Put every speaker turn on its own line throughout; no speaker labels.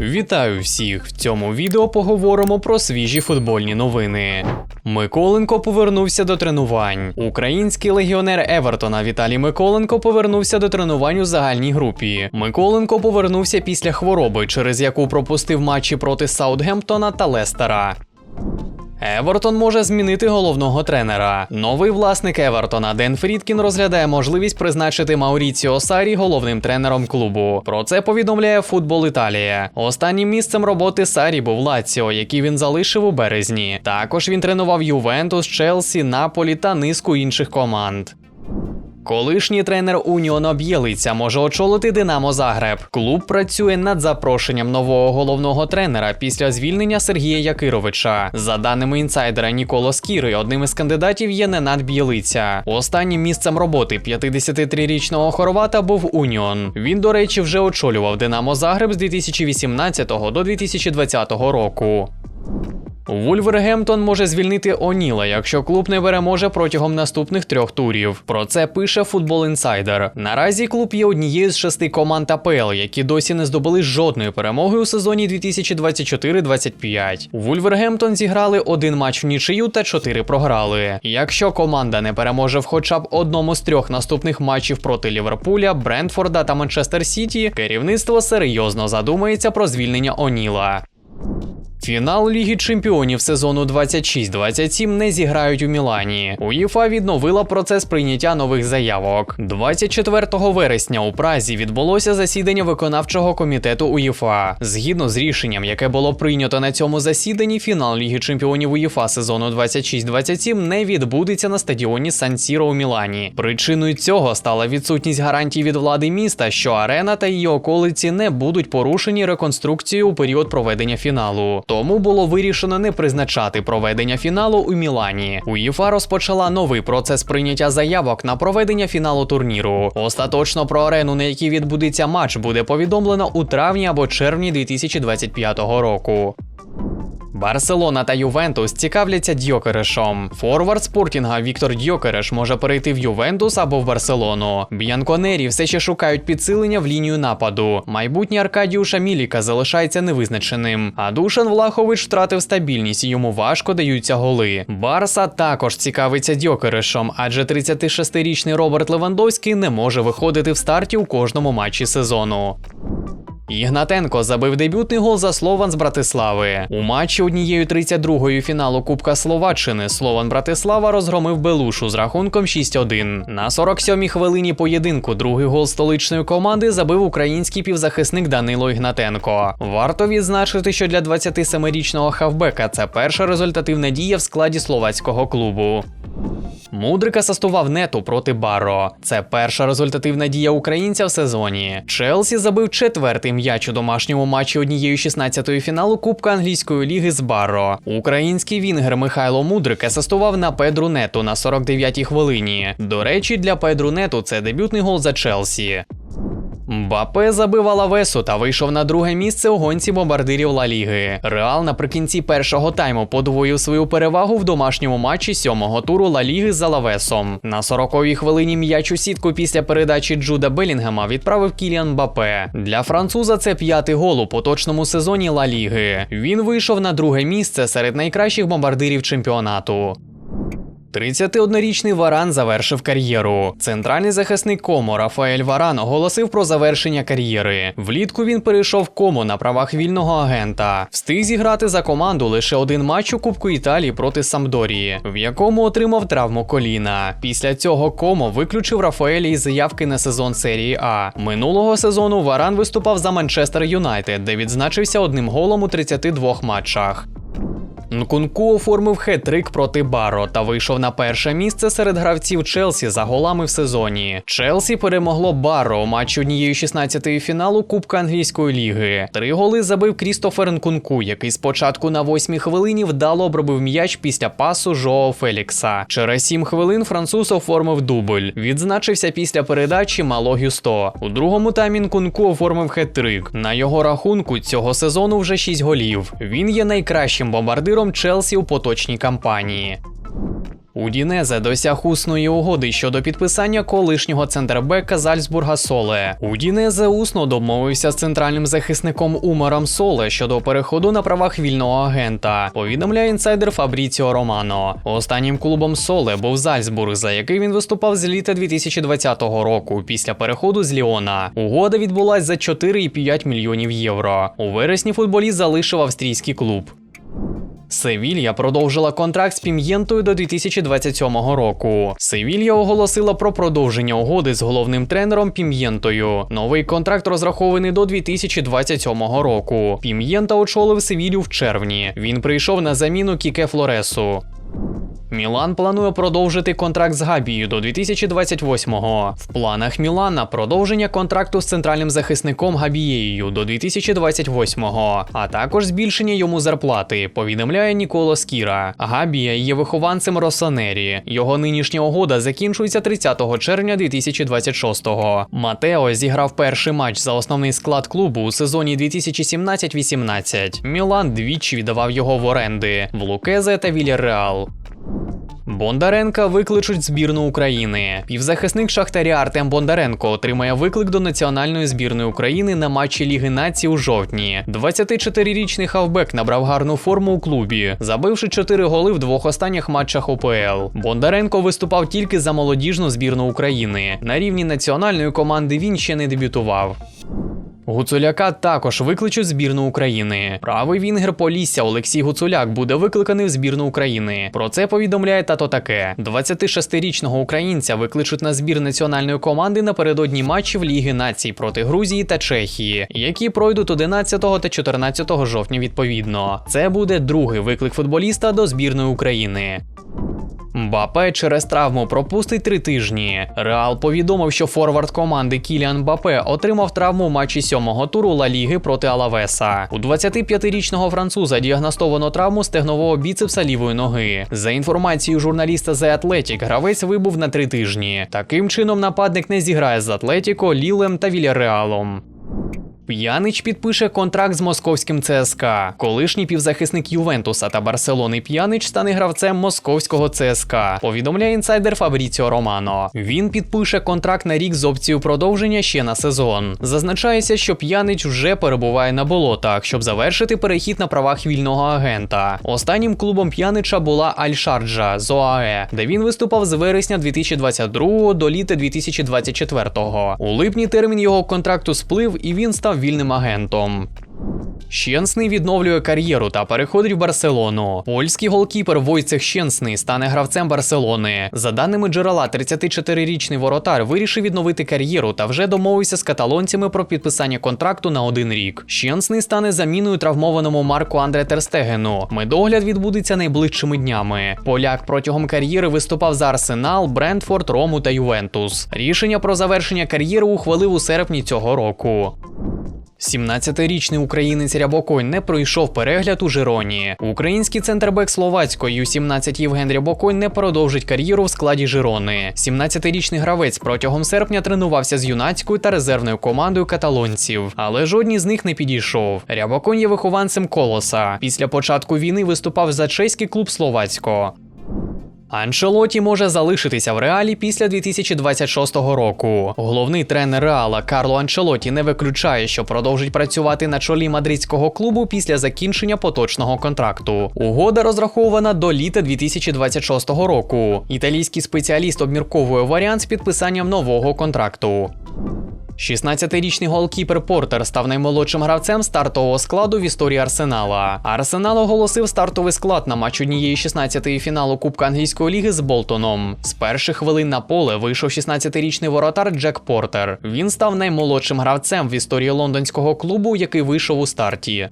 Вітаю всіх! В цьому відео поговоримо про свіжі футбольні новини. Миколенко повернувся до тренувань. Український легіонер Евертона Віталій Миколенко повернувся до тренувань у загальній групі. Миколенко повернувся після хвороби, через яку пропустив матчі проти Саутгемптона та Лестера. Евертон може змінити головного тренера. Новий власник Евертона Ден Фрідкін розглядає можливість призначити Мауріціо Сарі головним тренером клубу. Про це повідомляє Футбол Італія. Останнім місцем роботи Сарі був Лаціо, який він залишив у березні. Також він тренував Ювентус, Челсі, Наполі та низку інших команд. Колишній тренер Уніона Б'єлиця може очолити Динамо Загреб. Клуб працює над запрошенням нового головного тренера після звільнення Сергія Якировича. За даними інсайдера Ніколо Скіри, одним із кандидатів є Ненад Б'єлиця. Останнім місцем роботи 53-річного хорвата був Уніон. Він, до речі, вже очолював Динамо Загреб з 2018 до 2020 року. Вульвергемптон може звільнити Оніла, якщо клуб не переможе протягом наступних трьох турів. Про це пише Футбол Інсайдер. Наразі клуб є однією з шести команд АПЛ, які досі не здобули жодної перемоги у сезоні 2024-25. У Вульвергемптон зіграли один матч в нічию та чотири програли. Якщо команда не переможе в хоча б одному з трьох наступних матчів проти Ліверпуля, Брентфорда та Манчестер Сіті, керівництво серйозно задумається про звільнення Оніла. Фінал Ліги Чемпіонів сезону 26-27 не зіграють у Мілані. УЄФА відновила процес прийняття нових заявок. 24 вересня у Празі відбулося засідання виконавчого комітету УЄФА. Згідно з рішенням, яке було прийнято на цьому засіданні, фінал Ліги Чемпіонів УЄФА сезону 26-27 не відбудеться на стадіоні Сан-Сіро у Мілані. Причиною цього стала відсутність гарантій від влади міста, що арена та її околиці не будуть порушені реконструкцією у період проведення фіналу. Тому було вирішено не призначати проведення фіналу у Мілані. УЄФА розпочала новий процес прийняття заявок на проведення фіналу турніру. Остаточно про арену, на якій відбудеться матч, буде повідомлено у травні або червні 2025 року. Барселона та Ювентус цікавляться Дьокерешом. Форвард спортінга Віктор Дьокереш може перейти в Ювентус або в Барселону. Б'янконері все ще шукають підсилення в лінію нападу. Майбутнє Аркадіуша Міліка залишається невизначеним. А Душан Влахович втратив стабільність і йому важко даються голи. Барса також цікавиться Дьокерешом, адже 36-річний Роберт Левандовський не може виходити в старті у кожному матчі сезону. Ігнатенко забив дебютний гол за Слован з Братислави. У матчі однією 32-ї фіналу Кубка Словаччини Слован Братислава розгромив Белушу з рахунком 6-1. На 47-й хвилині поєдинку другий гол столичної команди забив український півзахисник Данило Ігнатенко. Варто відзначити, що для 27-річного хавбека це перша результативна дія в складі словацького клубу. Мудрик асистував нету проти Барро. Це перша результативна дія українця в сезоні. Челсі забив четвертий м'яч у домашньому матчі однією 16-ї фіналу Кубка англійської ліги з Барро. Український вінгер Михайло Мудрик асистував на Педру Нету на 49-й хвилині. До речі, для Педру Нету це дебютний гол за Челсі. Мбапе забив Алавесу та вийшов на друге місце у гонці бомбардирів Ла Ліги. Реал наприкінці першого тайму подвоїв свою перевагу в домашньому матчі сьомого туру Ла Ліги з Алавесом. На 40-й хвилині м'яч у сітку після передачі Джуда Белінгема відправив Кіліан Мбапе. Для француза це п'ятий гол у поточному сезоні Ла Ліги. Він вийшов на друге місце серед найкращих бомбардирів чемпіонату. 31-річний Варан завершив кар'єру. Центральний захисник Кому Рафаель Варан оголосив про завершення кар'єри. Влітку він перейшов в кому на правах вільного агента. Встиг зіграти за команду лише один матч у Кубку Італії проти Самдорії, в якому отримав травму коліна. Після цього Комо виключив Рафаеля із заявки на сезон серії А. Минулого сезону Варан виступав за Манчестер Юнайтед, де відзначився одним голом у 32 матчах. Нкунку оформив хет-трик проти Баро та вийшов на перше місце серед гравців Челсі за голами в сезоні. Челсі перемогло Баро у матчі однієї 16-ї фіналу Кубка англійської ліги. Три голи забив Крістофер Нкунку, який спочатку на восьмій хвилині вдало обробив м'яч після пасу Жоо Фелікса. Через сім хвилин француз оформив дубль. Відзначився після передачі Мало Гюсто. У другому таймі Нкунку оформив хет-трик. На його рахунку цього сезону вже 6 голів. Він є найкращим бомбардиром Челсі у поточній кампанії. Удінезе досяг усної угоди щодо підписання колишнього центрбека Зальцбурга Соле. Удінезе усно домовився з центральним захисником Умаром Соле щодо переходу на правах вільного агента. Повідомляє інсайдер Фабріціо Романо. Останнім клубом Соле був Зальцбург, за який він виступав з літа 2020 року після переходу з Ліона. Угода відбулась за 4,5 мільйонів євро. У вересні футболіст залишив австрійський клуб. Севілья продовжила контракт з Пім'єнтою до 2027 року. Севілья оголосила про продовження угоди з головним тренером Пім'єнтою. Новий контракт розрахований до 2027 року. Пім'єнта очолив Севілью в червні. Він прийшов на заміну Кіке Флоресу. Мілан планує продовжити контракт з Габією до 2028-го. В планах Мілана продовження контракту з центральним захисником Габією до 2028-го, а також збільшення йому зарплати. Повідомляє Ніколо Скіра. Габія є вихованцем Росанері. Його нинішня угода закінчується 30 червня 2026-го. Матео зіграв перший матч за основний склад клубу у сезоні 2017-18. Мілан двічі віддавав його в оренди в Лукезе та Вільяреал. Бондаренка викличуть збірну України. Півзахисник Шахтаря Артем Бондаренко отримає виклик до національної збірної України на матчі Ліги націй у жовтні. 24-річний хавбек набрав гарну форму у клубі, забивши 4 голи в двох останніх матчах УПЛ. Бондаренко виступав тільки за молодіжну збірну України. На рівні національної команди він ще не дебютував. Гуцуляка також викличуть збірну України. Правий вінгер Полісся Олексій Гуцуляк буде викликаний в збірну України. Про це повідомляє тато таке. 26-річного українця викличуть на збір національної команди напередодні матчів Ліги націй проти Грузії та Чехії, які пройдуть 11 та 14 жовтня відповідно. Це буде другий виклик футболіста до збірної України. Мбапе через травму пропустить три тижні. Реал повідомив, що форвард команди Кіліан Мбапе отримав травму в матчі сьомого туру Ла Ліги проти Алавеса. У 25-річного француза діагностовано травму стегнового біцепса лівої ноги. За інформацією журналіста The Athletic, гравець вибув на три тижні. Таким чином, нападник не зіграє з Атлетіко, Лілем та Вільяреалом. П'янич підпише контракт з московським ЦСКА. Колишній півзахисник Ювентуса та Барселони П'янич стане гравцем московського ЦСКА. Повідомляє інсайдер Фабріціо Романо. Він підпише контракт на рік з опцією продовження ще на сезон. Зазначається, що П'янич вже перебуває на болотах, щоб завершити перехід на правах вільного агента. Останнім клубом П'янича була Аль-Шарджа з ОАЕ, де він виступав з вересня 2022 до літа 2024. У липні термін його контракту сплив і він став вільним агентом. Щенсний відновлює кар'єру та переходить в Барселону. Польський голкіпер Войцех Щенсний стане гравцем Барселони. За даними джерела, 34-річний воротар вирішив відновити кар'єру та вже домовився з каталонцями про підписання контракту на один рік. Щенсний стане заміною травмованому Марку Андре Терстегену. Медогляд відбудеться найближчими днями. Поляк протягом кар'єри виступав за Арсенал, Брентфорд, Рому та Ювентус. Рішення про завершення кар'єри ухвалив у серпні цього року. 17-річний українець Рябоконь не пройшов перегляд у Жироні. Український центрбек словацької U17 Євген Рябоконь не продовжить кар'єру в складі Жирони. 17-річний гравець протягом серпня тренувався з юнацькою та резервною командою каталонців, але жодній з них не підійшов. Рябоконь є вихованцем колоса. Після початку війни виступав за чеський клуб Словацько. Анчелоті може залишитися в реалі після 2026 року. Головний тренер Реала Карло Анчелоті не виключає, що продовжить працювати на чолі мадридського клубу після закінчення поточного контракту. Угода розрахована до літа 2026 року. Італійський спеціаліст обмірковує варіант з підписанням нового контракту. 16-річний голкіпер Портер став наймолодшим гравцем стартового складу в історії Арсенала. Арсенал оголосив стартовий склад на матч однієї 16-ї фіналу Кубка англійської ліги з Болтоном. З перших хвилин на поле вийшов 16-річний воротар Джек Портер. Він став наймолодшим гравцем в історії лондонського клубу, який вийшов у старті.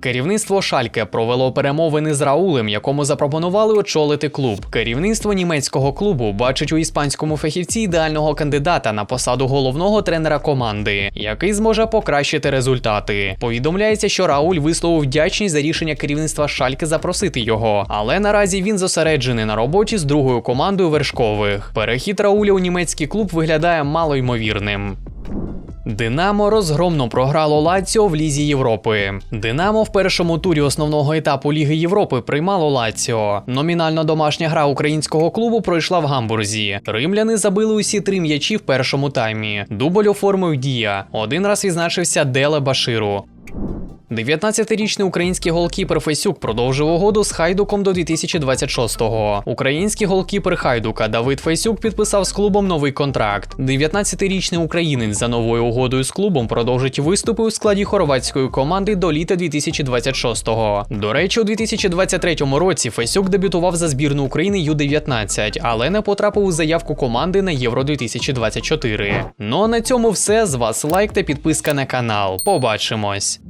Керівництво Шальке провело перемовини з Раулем, якому запропонували очолити клуб. Керівництво німецького клубу бачить у іспанському фахівці ідеального кандидата на посаду головного тренера команди, який зможе покращити результати. Повідомляється, що Рауль висловив вдячність за рішення керівництва Шальке запросити його, але наразі він зосереджений на роботі з другою командою вершкових. Перехід Рауля у німецький клуб виглядає малоймовірним. Динамо розгромно програло Лаціо в Лізі Європи. Динамо в першому турі основного етапу Ліги Європи приймало Лаціо. Номінально домашня гра українського клубу пройшла в Гамбурзі. Римляни забили усі три м'ячі в першому таймі. Дубль оформив Дія. Один раз відзначився Деле Баширу. 19-річний український голкіпер Фесюк продовжив угоду з Хайдуком до 2026-го. Український голкіпер Хайдука Давид Фесюк підписав з клубом новий контракт. 19-річний українець за новою угодою з клубом продовжить виступи у складі хорватської команди до літа 2026-го. До речі, у 2023 році Фесюк дебютував за збірну України Ю-19, але не потрапив у заявку команди на Євро 2024. Ну а на цьому все. З вас лайк та підписка на канал. Побачимось.